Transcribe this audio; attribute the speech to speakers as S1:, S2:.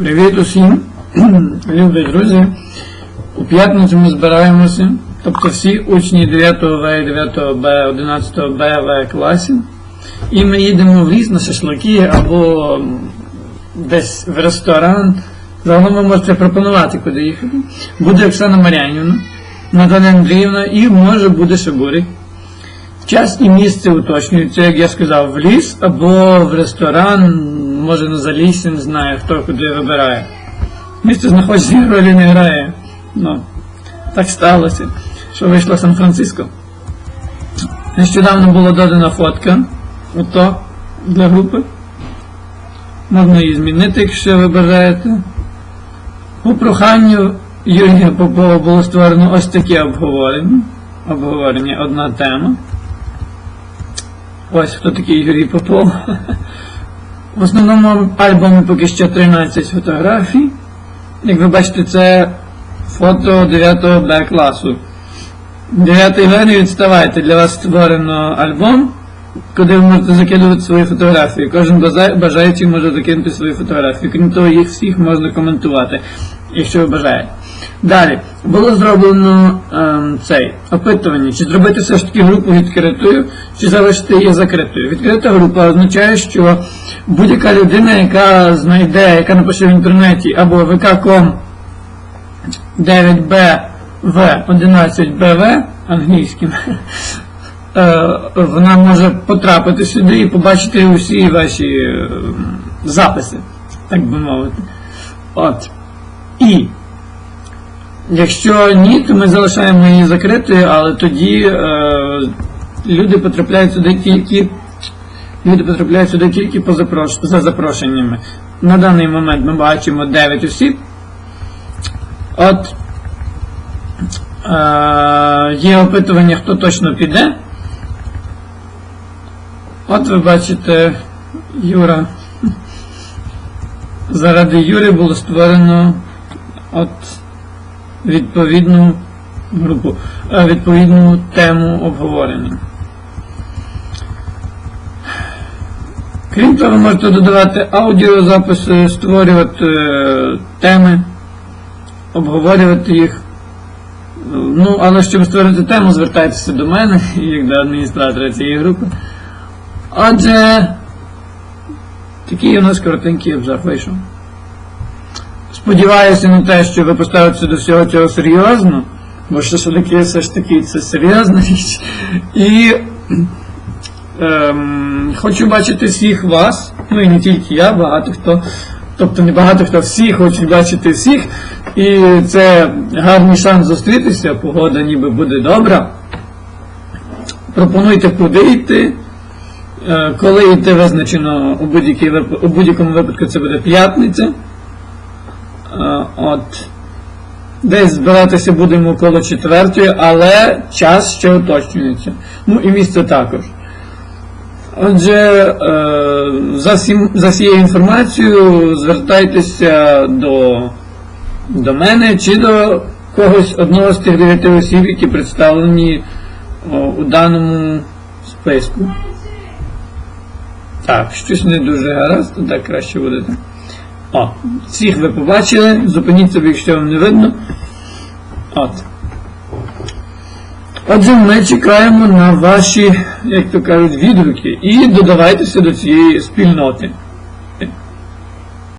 S1: Привіт усім, любі друзі. У п'ятницю ми збираємося, тобто всі учні 9 В, 9 Б, 11 Б, В класів. І ми їдемо в ліс на шашлики або десь в ресторан. Загалом ви можете пропонувати, куди їхати. Буде Оксана Марянівна, Наталя Андріївна і може буде Шабурик. Час і місце уточнюється, як я сказав, в ліс або в ресторан, може на заліссі, не знаю, хто куди вибирає. Місце знаходиться ролі не грає. Ну, так сталося, що вийшло Сан-Франциско. Нещодавно була додана фотка, ото для групи. Можна її змінити, якщо ви бажаєте. По проханню Юрія Попова було створено ось таке обговорення. Обговорення одна тема. Ось хто такий Юрій Попов. В основному альбомі поки що 13 фотографій. Як ви бачите, це фото 9 Б класу. 9 Б відставайте, для вас створено альбом, куди ви можете закидувати свої фотографії. Кожен бажаючий може закинути свої фотографії. Крім того, їх всіх можна коментувати, якщо ви бажаєте. Далі, було зроблено ем, цей опитування, чи зробити все ж таки групу відкритою, чи залишити її закритою. Відкрита група означає, що будь-яка людина, яка знайде, яка напише в інтернеті або vk.com 9bv 11bv англійським, е, вона може потрапити сюди і побачити усі ваші е, записи, так би мовити. От. І Якщо ні, то ми залишаємо її закритою, але тоді е, люди потрапляють сюди тільки люди потрапляють сюди тільки по запрош... за запрошеннями. На даний момент ми бачимо 9 осіб. От е, є опитування, хто точно піде. От ви бачите, Юра. Заради Юри було створено от відповідну групу, е, відповідну тему обговорення. Крім того, ви можете додавати аудіозаписи, створювати е, теми, обговорювати їх. Ну, але щоб створити тему, звертайтеся до мене, як до адміністратора цієї групи. Отже, такий у нас коротенький обзор вийшов. Сподіваюся на те, що ви поставитеся до всього цього серйозно, бо шашлики все ж таки це серйозна річ. І ем, хочу бачити всіх вас, ну і не тільки я, багато хто, тобто не багато хто всі хочуть бачити всіх. І це гарний шанс зустрітися, погода ніби буде добра. Пропонуйте куди йти. Е, Коли йти визначено у будь-якому випадку це буде п'ятниця. Е, От. Десь збиратися будемо коло четвертої, але час ще уточнюється. Ну і місце також. Отже, е, за, всім, за всією інформацією звертайтеся до, до мене чи до когось одного з тих дев'яти осіб, які представлені у даному списку. Так, щось не дуже гаразд, то так краще буде. О, всіх ви побачили, зупиніть собі, якщо вам не видно. От. Отже, ми чекаємо на ваші, як то кажуть, відгуки і додавайтеся до цієї спільноти.